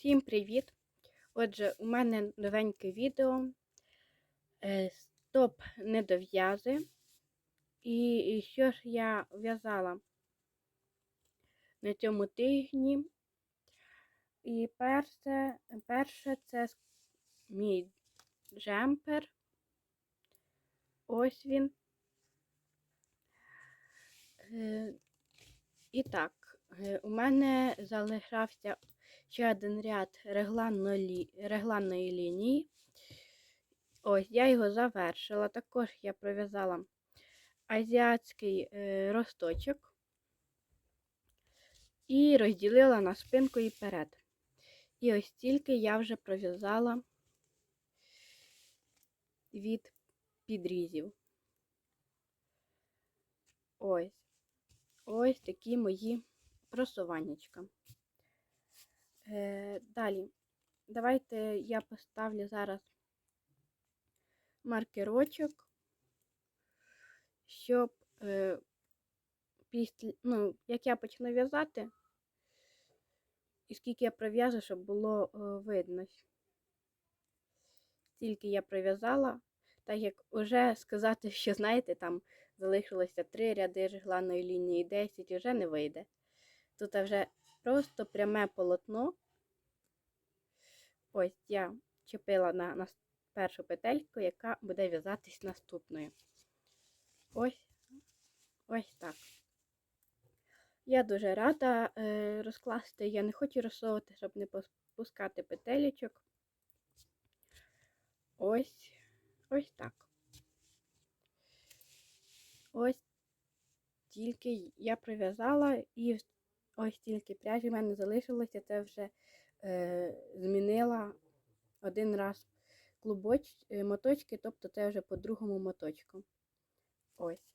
Всім привіт! Отже, у мене новеньке відео е, Стоп недов'язи. І що ж я в'язала на цьому тижні. І перше, перше це мій джемпер. Ось він. Е, І так, е, у мене залишався ще один ряд регланної, регланної лінії. Ось, я його завершила. Також я пров'язала азіатський е, росточок і розділила на спинку і перед. І ось тільки я вже пров'язала від підрізів. Ось. Ось такі мої просуваннячка. Е, далі, давайте я поставлю зараз маркерочок, щоб е, після, ну, як я почну в'язати, і скільки я пров'яжу, щоб було е, видно. Тільки я пров'язала, так як вже сказати, що, знаєте, там залишилося 3 ряди регланної лінії 10, вже не вийде. Тут вже просто пряме полотно. Ось я чепила на, на першу петельку, яка буде в'язатись наступною. Ось ось так. Я дуже рада е, розкласти. Я не хочу розсовувати, щоб не пускати петелечок. Ось ось так. Ось тільки я прив'язала і ось тільки пряжі в мене залишилося, це вже е, змінила один раз клубоч, е, моточки, тобто це вже по другому моточку. Ось.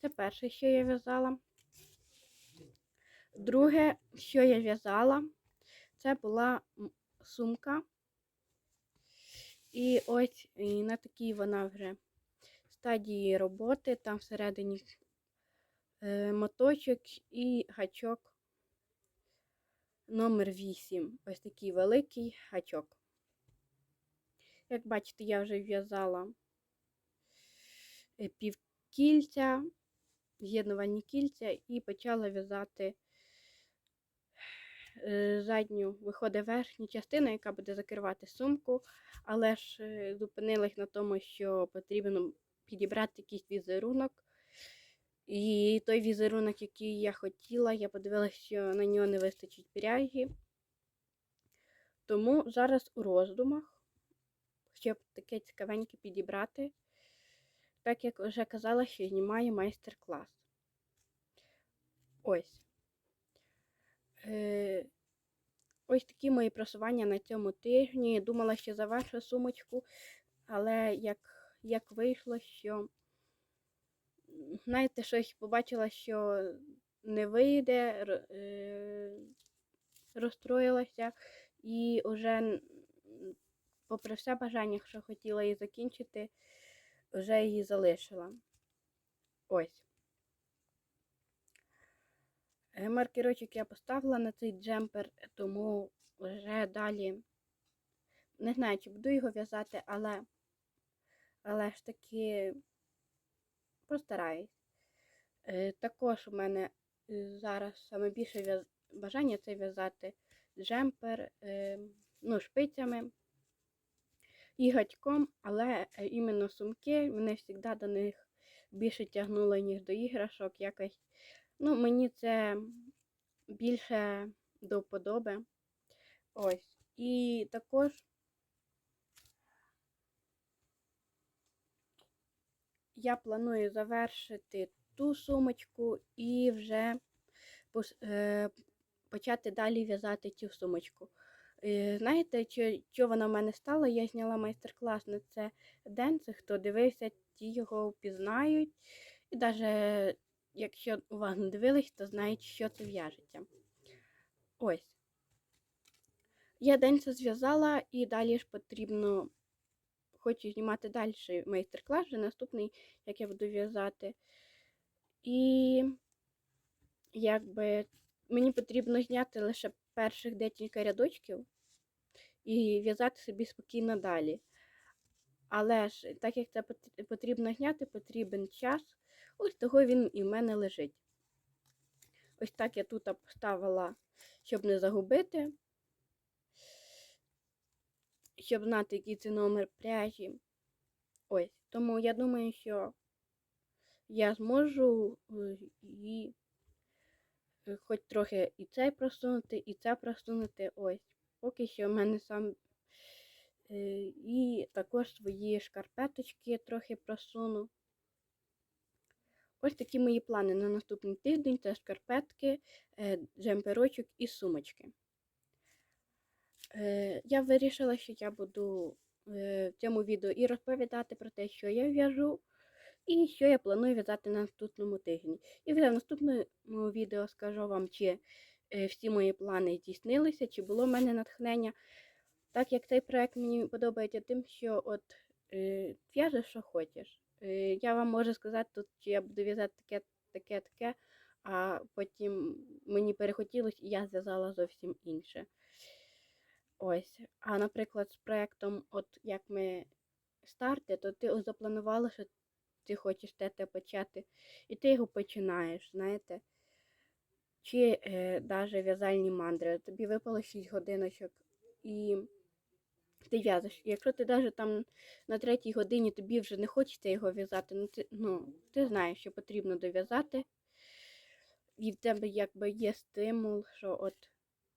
Це перше, що я в'язала. Друге, що я в'язала, це була сумка. І ось і на такій вона вже стадії роботи, там всередині е, моточок і гачок номер 8 Ось такий великий гачок. Як бачите, я вже в'язала е, півкільця, з'єднувальні кільця і почала в'язати е, задню, виходить верхню частину, яка буде закривати сумку, але ж е, зупинилась на тому, що потрібно підібрати якийсь візерунок. І той візерунок, який я хотіла, я подивилася, що на нього не вистачить пряжі. Тому зараз у роздумах, щоб таке цікавеньке підібрати, так як вже казала, що знімаю майстер-клас. Ось. Е, Ось такі мої просування на цьому тижні. Думала, що завершу сумочку, але як, як вийшло, що знаєте, щось побачила, що не вийде, е, розстроїлася і вже, попри все бажання, що хотіла її закінчити, вже її залишила. Ось. Е, маркерочок я поставила на цей джемпер, тому вже далі не знаю, чи буду його в'язати, але але ж таки постараюсь. Е, також у мене е, зараз саме більше бажання це в'язати джемпер е, ну, шпицями і гачком, але іменно сумки мене завжди до них більше тягнуло, ніж до іграшок. Якось. Ну, Мені це більше до вподоби. Ось. І також я планую завершити ту сумочку і вже е, почати далі в'язати цю сумочку. Е, знаєте, що вона в мене стала? Я зняла майстер-клас на це денце, хто дивився, ті його впізнають. І навіть, якщо уважно дивились, то знають, що це в'яжеться. Ось. Я денце зв'язала і далі ж потрібно хочу знімати далі майстер-клас, вже наступний, як я буду в'язати. І якби мені потрібно зняти лише перших декілька рядочків і в'язати собі спокійно далі. Але ж, так як це потрібно гняти, потрібен час, ось того він і в мене лежить. Ось так я тут поставила, щоб не загубити, щоб знати, який це номер пряжі. Ось. Тому я думаю, що я зможу е, і е, хоч трохи і цей просунути, і це просунути. Ось. Поки що в мене сам. е, І також свої шкарпеточки трохи просуну. Ось такі мої плани на наступний тиждень це шкарпетки, джемперочок і сумочки. Е, Я вирішила, що я буду е, в цьому відео і розповідати про те, що я в'яжу, і що я планую в'язати на наступному тижні. І вже в наступному відео скажу вам, чи е, всі мої плани здійснилися, чи було в мене натхнення. Так як цей проект мені подобається тим, що от в'яжеш, що хочеш. Я вам можу сказати тут, чи я буду в'язати таке, таке, таке, а потім мені перехотілося і я зв'язала зовсім інше. Ось. А наприклад, з проектом, от як ми старти, то ти запланувала, що ти хочеш те почати, і ти його починаєш, знаєте. Чи е, навіть в'язальні мандри. Тобі випало 6 годиночок і ти в'язиш. Якщо ти навіть там на третій годині тобі вже не хочеться його в'язати, ну ти, ну, ти знаєш, що потрібно дов'язати. І в тебе якби є стимул, що от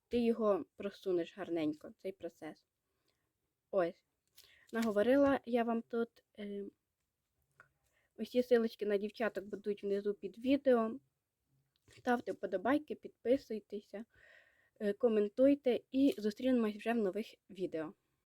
ти його просунеш гарненько, цей процес. Ось. Наговорила я вам тут. Е, усі силочки на дівчаток будуть внизу під відео. Ставте вподобайки, підписуйтеся, е, коментуйте і зустрінемось вже в нових відео.